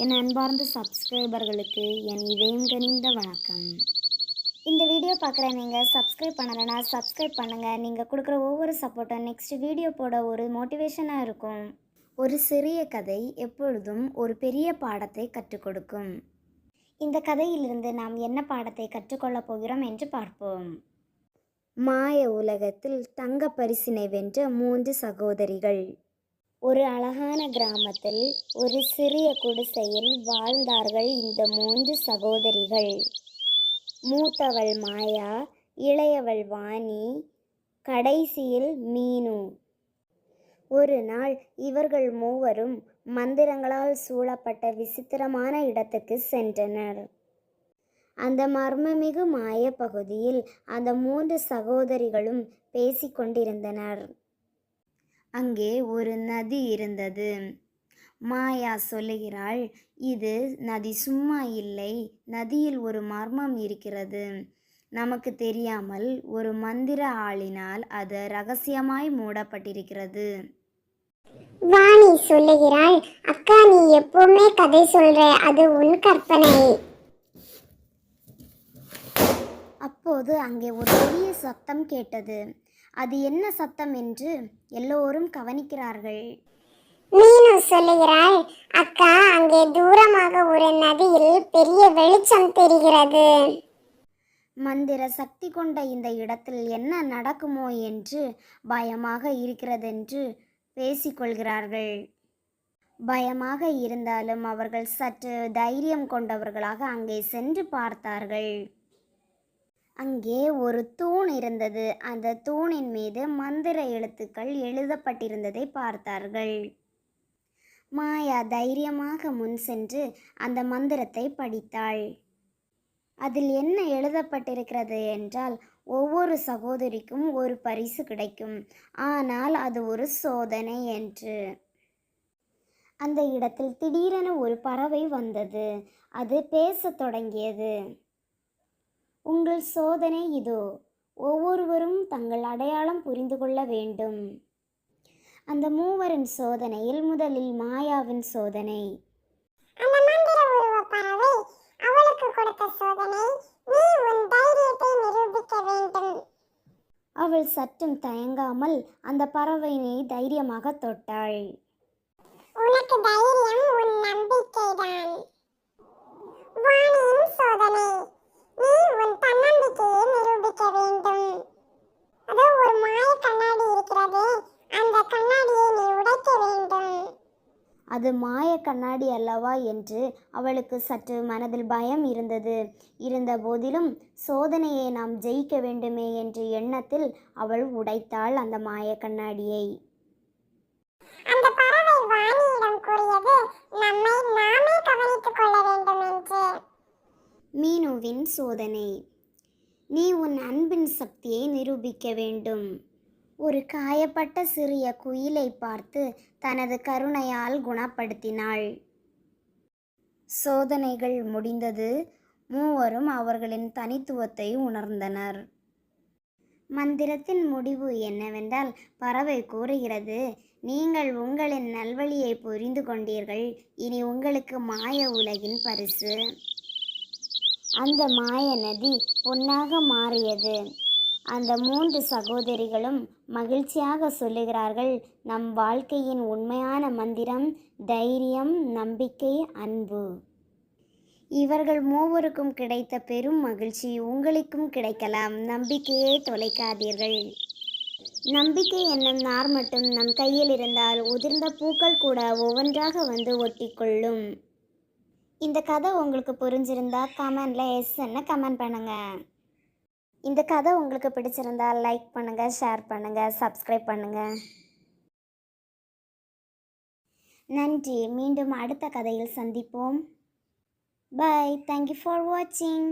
என் அன்பார்ந்த சப்ஸ்கிரைபர்களுக்கு என் இதயம் கனிந்த வணக்கம். இந்த வீடியோ பார்க்குற நீங்கள் சப்ஸ்கிரைப் பண்ணலைன்னா சப்ஸ்கிரைப் பண்ணுங்கள் நீங்கள் கொடுக்குற ஒவ்வொரு சப்போர்ட்டும் நெக்ஸ்ட் வீடியோ போட ஒரு மோட்டிவேஷனாக இருக்கும். ஒரு சிறிய கதை எப்பொழுதும் ஒரு பெரிய பாடத்தை கற்றுக் கொடுக்கும். இந்த கதையிலிருந்து நாம் என்ன பாடத்தை கற்றுக்கொள்ளப் போகிறோம் என்று பார்ப்போம். மாய உலகத்தில் தங்க பரிசினை வென்ற மூன்று சகோதரிகள். ஒரு அழகான கிராமத்தில் ஒரு சிறிய குடிசையில் வாழ்ந்தார்கள் இந்த மூன்று சகோதரிகள். மூத்தவள் மாயா இளையவள் வாணி கடைசியில் மீனு. ஒரு நாள் இவர்கள் மூவரும் மந்திரங்களால் சூழப்பட்ட விசித்திரமான இடத்துக்கு சென்றனர். அந்த மர்மமிகு மாய பகுதியில் அந்த மூன்று சகோதரிகளும் பேசிக்கொண்டிருந்தனர் அங்கே ஒரு நதி இருந்தது. மாயா சொல்லுகிறாள் இது நதி சும்மா இல்லை நதியில் ஒரு மர்மம் இருக்கிறது. நமக்கு தெரியாமல் ஒரு மந்திர ஆளினால் அது ரகசியமாய் மூடப்பட்டிருக்கிறது. வாணி சொல்லுகிறாள் அக்கா நீ எப்பவுமே கதை சொல்ற அது உன் கற்பனை. அப்போது அங்கே ஒரு பெரிய சத்தம் கேட்டது. அது என்ன சத்தம் என்று எல்லோரும் கவனிக்கிறார்கள். மீனு சொல்லுகிறாள் அக்கா அங்கே தூரமாக ஒரு நதியில் பெரிய வெளிச்சம் தெரிகிறது. மந்திர சக்தி கொண்ட இந்த இடத்தில் என்ன நடக்குமோ என்று பயமாக இருக்கிறதென்று பேசிக்கொள்கிறார்கள். பயமாக இருந்தாலும் அவர்கள் சற்று தைரியம் கொண்டவர்களாக அங்கே சென்று பார்த்தார்கள். அங்கே ஒரு தூண் இருந்தது. அந்த தூணின் மீது மந்திர எழுத்துக்கள் எழுதப்பட்டிருந்ததை பார்த்தார்கள். மாயா தைரியமாக முன் சென்று அந்த மந்திரத்தை படித்தாள். அதில் என்ன எழுதப்பட்டிருக்கிறது என்றால் ஒவ்வொரு சகோதரிக்கும் ஒரு பரிசு கிடைக்கும். ஆனால் அது ஒரு சோதனை என்று. அந்த இடத்தில் திடீரென ஒரு பறவை வந்தது. அது பேசத் தொடங்கியது. உங்கள் சோதனை இதோ. ஒவ்வொருவரும் தங்கள் அடையாளம் புரிந்து கொள்ள வேண்டும். அந்த மூவரின் சோதனையில் முதலில் மாயாவின் சோதனை. அந்த மந்திர உருவ பறவை அவளுக்கு கொடுத்த சோதனை நீ உன் தைரியத்தை நிரூபிக்க வேண்டும். அவள் சற்றும் தயங்காமல் அந்த பறவையினை தைரியமாக தொட்டாள். உனக்கு தைரியம் உன் நம்பிக்கைதான் வாணியின் சோதனை நீ உன் தன்னம்பிக்கையை நிரூபிக்க வேண்டும் அதோ ஒரு மாய கண்ணாடி இருக்கிறது அந்த கண்ணாடியை நீ உடைக்க வேண்டும் அது மாய கண்ணாடி அல்லவா என்று அவளுக்கு சற்று மனதில் பயம் இருந்தது. இருந்த போதிலும் சோதனையை நாம் ஜெயிக்க வேண்டுமே என்ற எண்ணத்தில் அவள் உடைத்தாள் அந்த மாய கண்ணாடியை. அந்த பறவை வாணியிடம் கூறியது நம்மை நாமே கவனித்துக் கொள்ள வேண்டும் என்று. மீனுவின் சோதனை நீ உன் அன்பின் சக்தியை நிரூபிக்க வேண்டும். ஒரு காயப்பட்ட சிறிய குயிலை பார்த்து தனது கருணையால் குணப்படுத்தினாள். சோதனைகள் முடிந்தது. மூவரும் அவர்களின் தனித்துவத்தை உணர்ந்தனர். மந்திரத்தின் முடிவு என்னவென்றால் பறவை கூறுகிறது நீங்கள் உங்களின் நல்வழியை புரிந்து கொண்டீர்கள். இனி உங்களுக்கு மாய உலகின் பரிசு. அந்த மாய நதி பொன்னாக மாறியது. அந்த மூன்று சகோதரிகளும் மகிழ்ச்சியாக சொல்லுகிறார்கள். நம் வாழ்க்கையின் உண்மையான மந்திரம் தைரியம் நம்பிக்கை அன்பு. இவர்கள் மூவருக்கும் கிடைத்த பெரும் மகிழ்ச்சி உங்களுக்கும் கிடைக்கலாம். நம்பிக்கையே தொலைக்காதீர்கள். நம்பிக்கை என்னும் நார் மட்டும் நம் கையில் இருந்தால் உதிர்ந்த பூக்கள் கூட ஒவ்வொன்றாக வந்து ஒட்டிக்கொள்ளும். இந்த கதை உங்களுக்கு புரிஞ்சிருந்தா எஸ் என்ன கமெண்ட் பண்ணுங்கள் இந்த கதை உங்களுக்கு பிடிச்சிருந்தா லைக் பண்ணுங்கள் ஷேர் பண்ணுங்கள் சப்ஸ்கிரைப் பண்ணுங்கள் நன்றி. மீண்டும் அடுத்த கதையில் சந்திப்போம். பை தேங்க்யூ ஃபார் வாட்சிங்